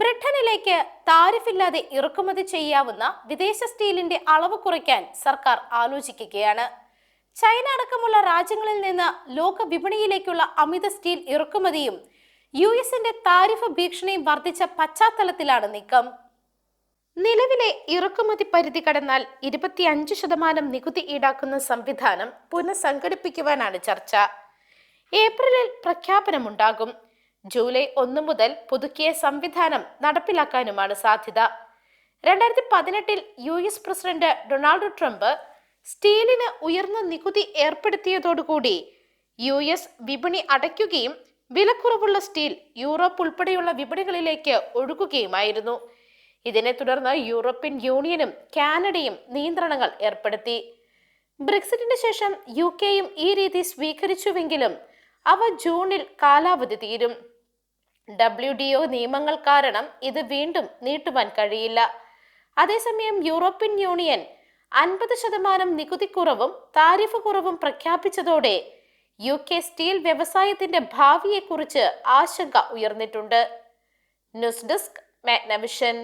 ബ്രിട്ടനിലേക്ക് താരിഫില്ലാതെ ഇറക്കുമതി ചെയ്യാവുന്ന വിദേശ സ്റ്റീലിന്റെ അളവ് കുറയ്ക്കാൻ സർക്കാർ ആലോചിക്കുകയാണ്. ചൈന അടക്കമുള്ള രാജ്യങ്ങളിൽ നിന്ന് ലോക വിപണിയിലേക്കുള്ള അമിത സ്റ്റീൽ ഇറക്കുമതിയും യു എസിന്റെ താരിഫ് ഭീഷണിയും വർദ്ധിച്ച പശ്ചാത്തലത്തിലാണ് നീക്കം. നിലവിലെ ഇറക്കുമതി പരിധി കടന്നാൽ ഇരുപത്തിയഞ്ച് ശതമാനം നികുതി ഈടാക്കുന്ന സംവിധാനം പുനഃസംഘടിപ്പിക്കുവാനാണ് ചർച്ച. ഏപ്രിലിൽ പ്രഖ്യാപനമുണ്ടാകും. ജൂലൈ ഒന്ന് മുതൽ പുതുക്കിയ സംവിധാനം നടപ്പിലാക്കാനുമാണ് സാധ്യത. രണ്ടായിരത്തി പതിനെട്ടിൽ U S president Donald Trump സ്റ്റീലിന് ഉയർന്ന നികുതി ഏർപ്പെടുത്തിയതോടുകൂടി യു എസ് വിപണി അടയ്ക്കുകയും വിലക്കുറവുള്ള സ്റ്റീൽ യൂറോപ്പ് ഉൾപ്പെടെയുള്ള വിപണികളിലേക്ക് ഒഴുകുകയുമായിരുന്നു. ഇതിനെ തുടർന്ന് യൂറോപ്യൻ യൂണിയനും കാനഡയും നിയന്ത്രണങ്ങൾ ഏർപ്പെടുത്തി. ബ്രെക്സിറ്റിന് ശേഷം യു കെയും ഈ രീതി സ്വീകരിച്ചുവെങ്കിലും അവ ജൂണിൽ കാലാവധി തീരും. ഡബ്ല്യു ഡി ഒ നിയമങ്ങൾ കാരണം ഇത് വീണ്ടും നീട്ടുവാൻ കഴിയില്ല. അതേസമയം യൂറോപ്യൻ യൂണിയൻ അൻപത് ശതമാനം നികുതി കുറവും താരിഫ് കുറവും പ്രഖ്യാപിച്ചതോടെ യു കെ സ്റ്റീൽ വ്യവസായത്തിന്റെ ഭാവിയെക്കുറിച്ച് ആശങ്ക ഉയർന്നിട്ടുണ്ട്. News desk Magnavision.